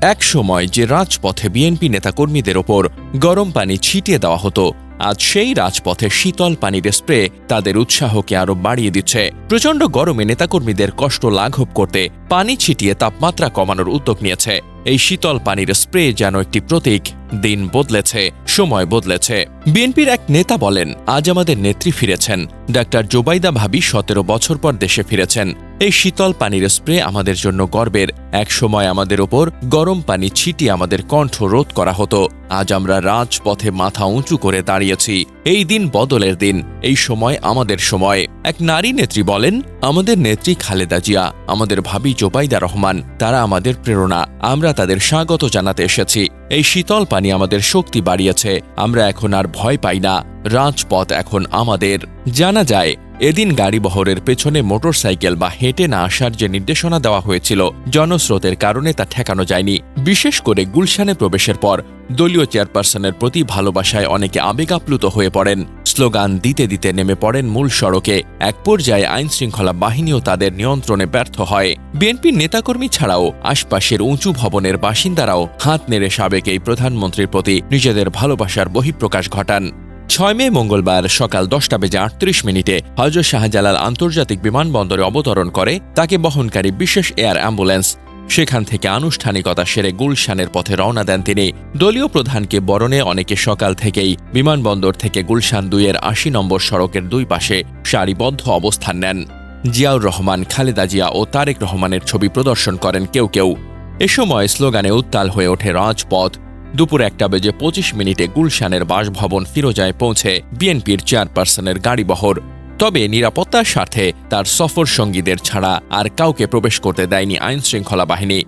এক সময় যে রাজপথে বিএনপি নেতাকর্মীদের ওপর গরম পানি ছিটিয়ে দেওয়া হতো, আজ সেই রাজপথে শীতল পানির স্প্রে তাদের উৎসাহকে আরও বাড়িয়ে দিচ্ছে। প্রচণ্ড গরমে নেতাকর্মীদের কষ্ট লাঘব করতে পানি ছিটিয়ে তাপমাত্রা কমানোর উদ্যোগ নিয়েছে। এই শীতল পানির স্প্রে যেন একটি প্রতীক, দিন বদলেছে, সময় বদলেছে। বিএনপির এক নেতা বলেন, আজ আমাদের নেত্রী ফিরেছেন। ডাক্তার জোবাইদা ভাবি সতেরো বছর পর দেশে ফিরেছেন। এই শীতল পানির স্প্রে আমাদের জন্য গর্বের। এক সময় আমাদের ওপর গরম পানি ছিটিয়ে আমাদের কণ্ঠ রোধ করা হতো। আজ আমরা রাজপথে মাথা উঁচু করে দাঁড়িয়েছি। এই দিন বদলের দিন, এই সময় আমাদের সময়। এক নারী নেত্রী বলেন, আমাদের নেত্রী খালেদা জিয়া, আমাদের ভাবি জোবাইদা রহমান, তারা আমাদের প্রেরণা। আমরা তাদের স্বাগত জানাতে এসেছি। এই শীতল পানি আমাদের শক্তি বাড়িয়েছে। আমরা এখন আর ভয় পাই না। রাজপথ এখন আমাদের। জানা যায়, এদিন গাড়ি বহরের পেছনে মোটরসাইকেল বা হেঁটে না আসার যে নির্দেশনা দেওয়া হয়েছিল, জনস্রোতের কারণে তা ঠেকানো যায়নি। বিশেষ করে গুলশানে প্রবেশের পর দলীয় চেয়ারপারসনের প্রতি ভালোবাসায় অনেকে আবেগাপ্লুত হয়ে পড়েন। স্লোগান দিতে দিতে নেমে পড়েন মূল সড়কে। এক পর্যায়ে আইন শৃঙ্খলা বাহিনীও তাদের নিয়ন্ত্রণে ব্যর্থ হয়। বিএনপির নেতাকর্মী ছাড়াও আশপাশের উঁচু ভবনের বাসিন্দারাও হাত নেড়ে সাবেক এই প্রধানমন্ত্রীর প্রতি নিজেদের ভালোবাসার বহিঃপ্রকাশ ঘটান। ছয় মে মঙ্গলবার সকাল দশটা বেজে আটত্রিশ মিনিটে হজরত শাহজালাল আন্তর্জাতিক বিমানবন্দরে অবতরণ করে। তাকে বহনকারী বিশেষ এয়ার অ্যাম্বুলেন্স সেখান থেকে আনুষ্ঠানিকতা সেরে গুলশানের পথে রওনা দেন তিনি। দলীয় প্রধানকে বরণে অনেকে সকাল থেকেই বিমানবন্দর থেকে গুলশান দুইয়ের আশি নম্বর সড়কের দুই পাশে সারিবদ্ধ অবস্থান নেন। জিয়াউর রহমান, খালেদা জিয়া ও তারেক রহমানের ছবি প্রদর্শন করেন কেউ কেউ। এ সময় স্লোগানে উত্তাল হয়ে ওঠে রাজপথ। দুপুর একটা বেজে পঁচিশ মিনিটে গুলশানের বাসভবন ফিরোজায় পৌঁছে বিএনপির চেয়ারপারসনের গাড়িবহর। তবে নিরাপত্তার স্বার্থে তার সফর সঙ্গীদের ছাড়া আর কাউকে প্রবেশ করতে দেয়নি আইন শৃঙ্খলা বাহিনী।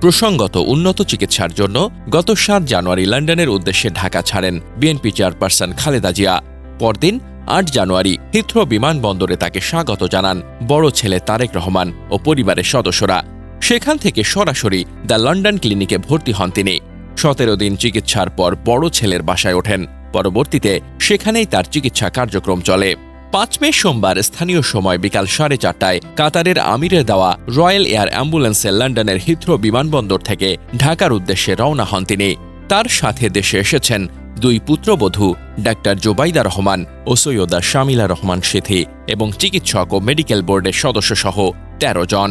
প্রসঙ্গত উন্নত চিকিৎসার জন্য গত সাত জানুয়ারি লন্ডনের উদ্দেশ্যে ঢাকা ছাড়েন বিএনপি চেয়ারপারসন খালেদা জিয়া। পরদিন আট জানুয়ারি হিথ্রো বিমানবন্দরে তাকে স্বাগত জানান বড় ছেলে তারেক রহমান ও পরিবারের সদস্যরা। সেখান থেকে সরাসরি দ্য লন্ডন ক্লিনিকে ভর্তি হন তিনি। সতেরো দিন চিকিৎসার পর বড় ছেলের বাসায় ওঠেন। পরবর্তীতে সেখানেই তার চিকিৎসা কার্যক্রম চলে। পাঁচ মে সোমবার স্থানীয় সময় বিকাল সাড়ে চারটায় কাতারের আমিরে দেওয়া রয়্যাল এয়ার অ্যাম্বুলেন্সে লন্ডনের হিথ্রো বিমানবন্দর থেকে ঢাকার উদ্দেশ্যে রওনা হন তিনি। তার সাথে দেশে এসেছেন দুই পুত্রবধূ, ডাক্তার জোবাইদা রহমান ও সৈয়দা শামিলা রহমান সেথি এবং চিকিৎসক ও মেডিকেল বোর্ডের সদস্যসহ তেরো জন।